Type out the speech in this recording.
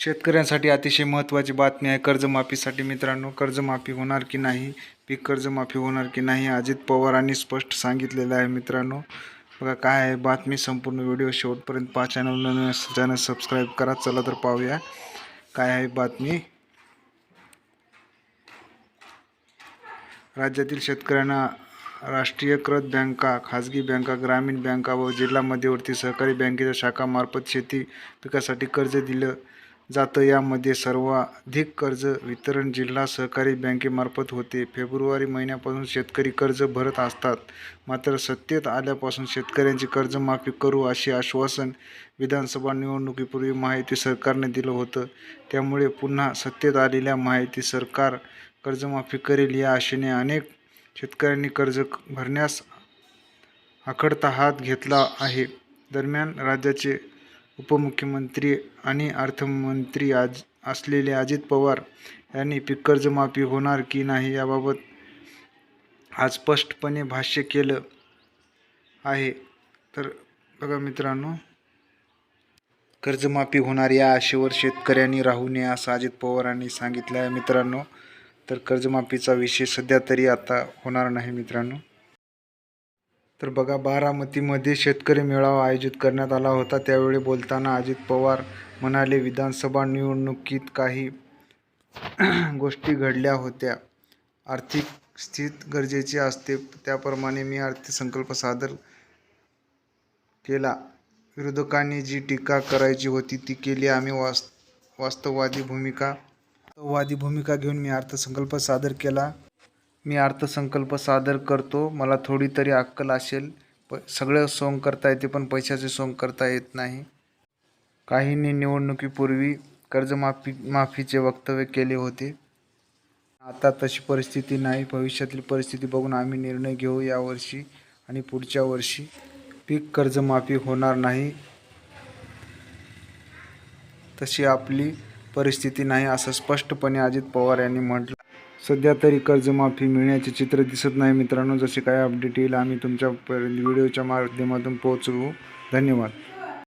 शेतकऱ्यांसाठी अतिशय महत्त्वाची बातमी आहे कर्जमाफीसाठी. मित्रांनो कर्जमाफी होणार की नाही? पीक कर्जमाफी होणार की नाही? अजित पवारांनी स्पष्ट सांगितलेलं आहे मित्रांनो. बघा काय आहे बातमी संपूर्ण व्हिडिओ शेवटपर्यंत पहा. चॅनल नवीन चॅनल सबस्क्राईब करा. चला तर पाहूया काय आहे बातमी. राज्यातील शेतकऱ्यांना राष्ट्रीयकृत बँका खाजगी बँका ग्रामीण बँका व जिल्हा मध्यवर्ती सहकारी बँकेच्या शाखामार्फत शेती पिकासाठी कर्ज दिलं जातं. यामध्ये सर्वाधिक कर्ज वितरण जिल्हा सहकारी बँकेमार्फत होते. फेब्रुवारी महिन्यापासून शेतकरी कर्ज भरत असतात. मात्र सत्तेत आल्यापासून शेतकऱ्यांची कर्जमाफी करू असे आश्वासन विधानसभा निवडणुकीपूर्वी माहिती सरकारने दिलं होतं. त्यामुळे पुन्हा सत्तेत आलेल्या माहिती सरकार कर्जमाफी करेल या आशेने अनेक शेतकऱ्यांनी कर्ज भरण्यास आखडता हात घेतला आहे. दरम्यान राज्याचे उपमुख्यमंत्री आणि अर्थमंत्री आज असलेले अजित पवार यांनी पीक कर्जमाफी होणार की नाही याबाबत आज स्पष्टपणे भाष्य केलं आहे. तर बघा मित्रांनो कर्जमाफी होणार या आशेवर शेतकऱ्यांनी राहू नये असं अजित पवारांनी सांगितलं आहे मित्रांनो. तर कर्जमाफीचा विषय सध्या तरी आता होणार नाही मित्रांनो. तर बघा बारामतीमध्ये शेतकरी मेळावा आयोजित करण्यात आला होता. त्यावेळी बोलताना अजित पवार म्हणाले विधानसभा निवडणुकीत काही गोष्टी घडल्या होत्या. आर्थिक स्थित गरजेची असते. त्याप्रमाणे मी अर्थसंकल्प सादर केला. विरोधकांनी जी टीका करायची होती ती केली. आम्ही वास् वास्तववादी भूमिका वास्तववादी भूमिका घेऊन मी अर्थसंकल्प सादर केला. मी अर्थसंकल्प सादर करतो. मला थोडी तरी अक्कल असेल. प सगळं सोंग करता येते पण पैशाचे सोंग करता येत नाही. काहींनी निवडणुकीपूर्वी कर्जमाफी माफीचे वक्तव्य केले होते. आता तशी परिस्थिती नाही. भविष्यातील परिस्थिती बघून आम्ही निर्णय घेऊ यावर्षी आणि पुढच्या वर्षी. पीक कर्जमाफी होणार नाही. तशी आपली परिस्थिती नाही असं स्पष्टपणे अजित पवार यांनी म्हटलं. सध्या तरी कर्जमाफी मिळण्याचे चित्र दिसत नाही मित्रांनो. जसे काय अपडेट येईल आम्ही तुमच्यापर्यंत व्हिडिओच्या माध्यमातून पोहोचवू धन्यवाद.